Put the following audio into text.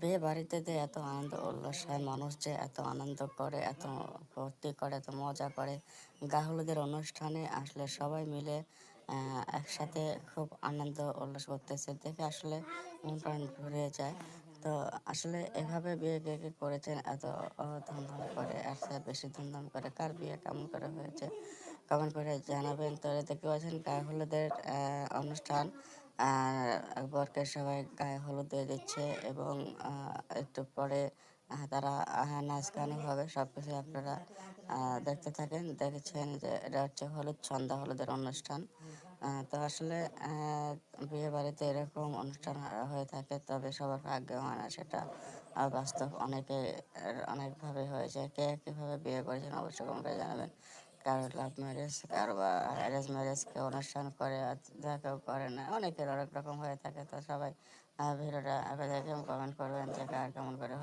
বিয়ে বাড়িতে যে এত আনন্দ, উল্লাস হয় মানুষ যে এত আনন্দ করে, এত ফুর্তি করে, এত মজা করে গা হলুদের অনুষ্ঠানে আসলে সবাই মিলে একসাথে খুব আনন্দ, উল্লাস করতেছে। দেখে আসলে মন প্রাণ ভরে যায়। তো আসলে এভাবে বিয়ে কে কে করেছেন, এত ধুমধাম করে, আর বেশি ধুমধাম করে, কার বিয়ে কেমন করে হয়েছে? কমেন্ট করে জানাবেন। তো দেখতে পাচ্ছেন গায়ে হলুদের অনুষ্ঠান। আর বরকে সবাই গায়ে হলুদ দিয়ে দিচ্ছে এবং একটু পরে তারা নাচ গানও হবে সব কিছু আপনারা দেখতে থাকেন। দেখেছেন যে এটা হচ্ছে হলুদ, সন্ধ্যা হলুদের অনুষ্ঠান। তো আসলে বিয়ে বাড়িতে এরকম অনুষ্ঠান হয়ে থাকে, তবে সবার ভাগ্যে হয় না, সেটা বাস্তব অনেকে, অনেকভাবে হয়েছে কে কীভাবে বিয়ে করেছেন, অবশ্যই কমেন্টে জানাবেন। কারও লাভ ম্যারেজ কারও বা অ্যারেঞ্জ ম্যারেজ কেউ অনুষ্ঠান করে আর যা কেউ করে না। অনেকের অনেক রকম হয়ে থাকে, তো সবাই ভিডিওটা আগে দেখে কমেন্ট করবেন যে কার কেমন করে